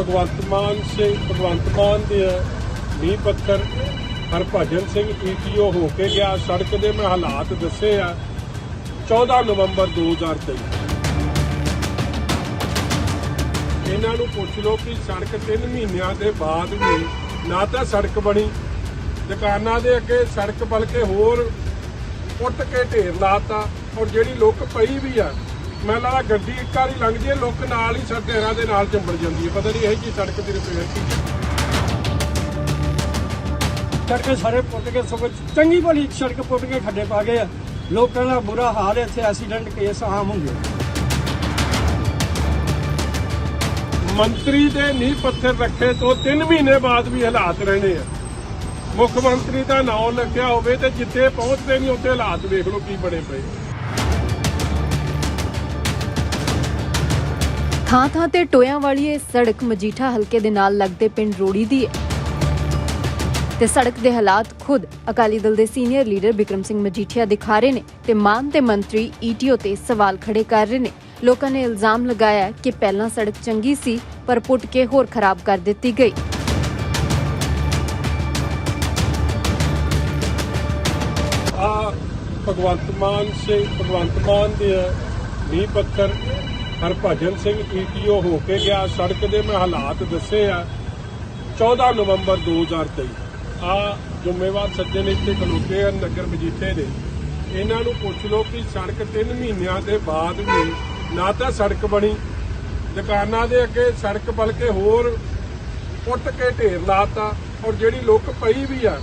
ਭਗਵੰਤ ਮਾਨ ਸਿੰਘ, ਭਗਵੰਤ ਮਾਨ ਦੇ ਨੀਂਹ ਪੱਥਰ, ਹਰਭਜਨ ਸਿੰਘ ਈਟੀਓ ਹੋ ਕੇ ਗਿਆ, ਸੜਕ ਦੇ ਮੈਂ, ਹਾਲਾਤ ਦੱਸੇ ਆ। 14 ਨਵੰਬਰ 2023 ਇਹਨਾਂ ਨੂੰ ਪੁੱਛ ਲਓ ਕਿ ਸੜਕ 3 ਮਹੀਨਿਆਂ ਦੇ ਬਾਅਦ ਵੀ ਨਾ ਤਾਂ ਸੜਕ ਬਣੀ, ਦੁਕਾਨਾਂ ਦੇ ਅੱਗੇ ਸੜਕ ਬਲਕਿ ਹੋਰ ਪੁੱਟ ਕੇ ਢੇਰ ਲਾਤਾ ਔਰ ਜਿਹੜੀ ਲੋਕ ਪਈ ਵੀ ਆ ਮੈਂ ਲਾ ਗੱਡੀ ਇੱਕ ਵਾਰੀ ਲੰਘਦੀ ਹੈ, ਲੋਕ ਨਾਲ ਹੀ ਸੜ ਢੇਰਾਂ ਦੇ ਨਾਲ ਚੰਬੜ ਜਾਂਦੀ ਹੈ। ਪਤਾ ਨਹੀਂ ਇਹ ਕੀ ਸੜਕ ਦੀ ਰਿਪੇਅਰ ਕੀਤੀ ਸੜਕ ਸਾਰੇ ਪੁੱਟ ਕੇ ਸਗੋਂ ਚੰਗੀ ਭਲੀ ਸੜਕ ਪੁੱਟ ਕੇ ਖੱਡੇ ਪਾ ਗਏ ਆ। ਲੋਕਾਂ ਦਾ ਬੁਰਾ ਹਾਲ ਹੈ, ਇੱਥੇ ਐਕਸੀਡੈਂਟ ਕੇਸ ਆਮ ਹੁੰਦੇ ਮੰਤਰੀ ਦੇ ਨੀਂਹ ਪੱਥਰ ਰੱਖੇ ਤੋਂ 3 ਮਹੀਨੇ ਬਾਅਦ ਵੀ ਹਾਲਾਤ ਰਹਿਣੇ ਆ। ਮੁੱਖ ਮੰਤਰੀ ਦਾ ਨਾਮ ਲੱਗਿਆ ਹੋਵੇ ਤੇ ਜਿੱਥੇ ਪਹੁੰਚਦੇ ਨਹੀਂ, ਉੱਥੇ ਹਾਲਾਤ ਵੇਖ ਲਓ ਕੀ ਬਣੇ ਪਏ। ਥਾਂ ਥਾਂ ਤੇ ਟੋਇਆਂ ਵਾਲੀ ਇਹ ਸੜਕ ਮਜੀਠਾ ਹਲਕੇ ਦੇ ਨਾਲ ਲੱਗਦੇ ਪਿੰਡ ਰੋੜੀ ਦੀ ਹੈ। ਤੇ ਸੜਕ ਦੇ ਹਾਲਾਤ ਖੁਦ ਅਕਾਲੀ ਦਲ ਦੇ ਸੀਨੀਅਰ ਲੀਡਰ ਬਿਕਰਮ ਸਿੰਘ ਮਜੀਠੀਆ ਦਿਖਾ ਰਹੇ ਨੇ ਤੇ ਮਾਨ ਤੇ ਮੰਤਰੀ ਈਟੀਓ ਤੇ ਸਵਾਲ ਖੜੇ ਕਰ ਰਹੇ ਨੇ। ਲੋਕਾਂ ਨੇ ਇਲਜ਼ਾਮ ਲਗਾਇਆ ਕਿ ਪਹਿਲਾਂ ਸੜਕ ਚੰਗੀ ਸੀ, ਪਰ ਪੁੱਟ ਕੇ ਹੋਰ ਖਰਾਬ ਕਰ ਦਿੱਤੀ ਗਈ। ਆ ਭਗਵੰਤ ਮਾਨ ਸਿੰਘ ਭਗਵੰਤ ਮਾਨ ਦੇ ਨੀਂਹ ਪੱਥਰ ਹਰਭਜਨ ਸਿੰਘ ਈਟੀਓ ਹੋ ਕੇ ਗਿਆ। ਸੜਕ ਦੇ ਮੈਂ ਹਾਲਾਤ ਦੱਸੇ ਆ। 14 ਨਵੰਬਰ 2023 ਆ ਜ਼ਿੰਮੇਵਾਰ ਸੱਜਣ ਇੱਥੇ ਖਲੋਤੇ ਆ ਨਗਰ ਮਜੀਠੇ ਦੇ। ਇਹਨਾਂ ਨੂੰ ਪੁੱਛ ਲਓ ਕਿ ਸੜਕ 3 ਮਹੀਨਿਆਂ ਦੇ ਬਾਅਦ ਵੀ ਨਾ ਤਾਂ ਸੜਕ ਬਣੀ। ਦੁਕਾਨਾਂ ਦੇ ਅੱਗੇ ਸੜਕ ਬਲਕਿ ਹੋਰ ਪੁੱਟ ਕੇ ਢੇਰ ਲਾਤਾ। ਔਰ ਜਿਹੜੀ ਲੁੱਕ ਪਈ ਵੀ ਆ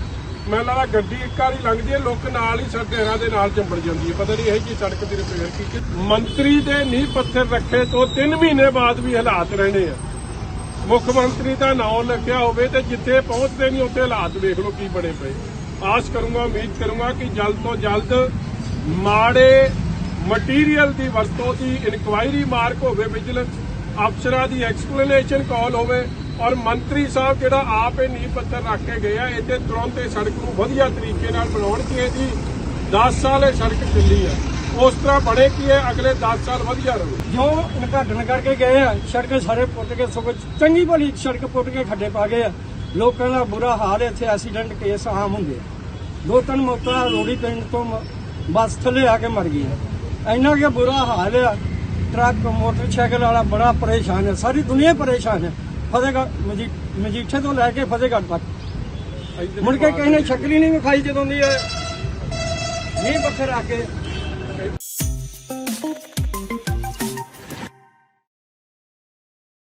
ਮੈਨੂੰ ਲਾ ਗੱਡੀ ਇੱਕ ਵਾਰੀ ਲੰਘਦੀ ਹੈ, ਲੁੱਕ ਨਾਲ ਹੀ ਸੜਕਾਂ ਦੇ ਨਾਲ ਚੰਬੜ ਜਾਂਦੀ ਹੈ। ਪਤਾ ਨਹੀਂ ਇਹ ਕੀ ਸੜਕ ਦੀ ਰਿਪੇਅਰ ਕੀਤੀ ਮੰਤਰੀ ਦੇ ਨੀਂਹ ਪੱਥਰ ਰੱਖੇ ਤੋਂ 3 ਮਹੀਨੇ ਬਾਅਦ ਵੀ ਹਾਲਾਤ ਰਹਿਣੇ ਆ। ਮੁੱਖ ਮੰਤਰੀ ਦਾ ਨਾਮ ਲਿਖਿਆ ਹੋਵੇ ਤੇ ਜਿੱਥੇ ਪਹੁੰਚਦੇ ਨਹੀਂ, ਉੱਥੇ ਹਾਲਾਤ ਵੇਖ ਲਓ ਕੀ ਬਣੇ ਪਏ। ਆਸ ਕਰੂੰਗਾ, ਉਮੀਦ ਕਰੂੰਗਾ ਕਿ ਜਲਦ ਤੋਂ ਜਲਦ ਮਾੜੇ ਮਟੀਰੀਅਲ ਦੀ ਵਰਤੋਂ ਦੀ ਇਨਕੁਆਇਰੀ ਮਾਰਕ ਹੋਵੇ ਵਿਜੀਲੈਂਸ ਅਫਸਰਾਂ ਦੀ ਐਕਸਪਲੇਨੇਸ਼ਨ ਕਾਲ ਹੋਵੇ। ਔਰ ਮੰਤਰੀ ਸਾਹਿਬ ਜਿਹੜਾ ਆਪ ਇਹ ਨੀਂਹ ਪੱਥਰ ਰੱਖ ਕੇ ਗਏ ਆ ਇੱਥੇ ਤੁਰੰਤ ਇਹ ਸੜਕ ਨੂੰ ਵਧੀਆ ਤਰੀਕੇ ਨਾਲ ਬਣਾਉਣ ਕਿ ਇਹਦੀ 10 ਸਾਲ ਇਹ ਸੜਕ ਚੱਲੀ ਆ। ਉਸ ਤਰ੍ਹਾਂ ਬਣੇ ਕਿ ਇਹ ਅਗਲੇ 10 ਸਾਲ ਵਧੀਆ ਰਹੇ। ਜੋ ਉਦਘਾਟਨ ਕਰਕੇ ਗਏ ਆ, ਸੜਕ ਸਾਰੇ ਪੁੱਟ ਕੇ ਸਗੋਂ ਚੰਗੀ ਭਲੀ ਸੜਕ ਪੁੱਟ ਕੇ ਖੱਡੇ ਪਾ ਗਏ ਆ। ਲੋਕਾਂ ਦਾ ਬੁਰਾ ਹਾਲ ਇੱਥੇ ਐਕਸੀਡੈਂਟ ਕੇਸ ਆਮ ਹੁੰਦੇ ਆ। ਦੋ ਤਿੰਨ ਮੌਤਾਂ ਰੋੜੀ ਪਿੰਡ ਤੋਂ ਬੱਸ ਥੱਲੇ ਆ ਕੇ ਮਰ ਗਈਆਂ। ਇੰਨਾ ਕਿ ਬੁਰਾ ਹਾਲ ਆ, ਟਰੱਕ, ਮੋਟਰਸਾਈਕਲ ਵਾਲਾ ਬੜਾ ਪਰੇਸ਼ਾਨ ਹੈ ਸਾਰੀ ਦੁਨੀਆ ਪਰੇਸ਼ਾਨ ਹੈ ਫਤਿਹਗੜ੍ਹ ਮਜੀ- ਮਜੀਠੇ ਤੋਂ ਲੈ ਕੇ ਫਤਿਹਗੜ੍ਹ ਤੱਕ। ਮੁੜ ਕੇ ਕਿਸੇ ਨੇ ਸ਼ਕਲ ਹੀ ਨਹੀਂ ਵਿਖਾਈ ਜਦੋਂ ਦੀ ਇਹ ਨਹੀਂ ਪੱਥਰ ਆ ਕੇ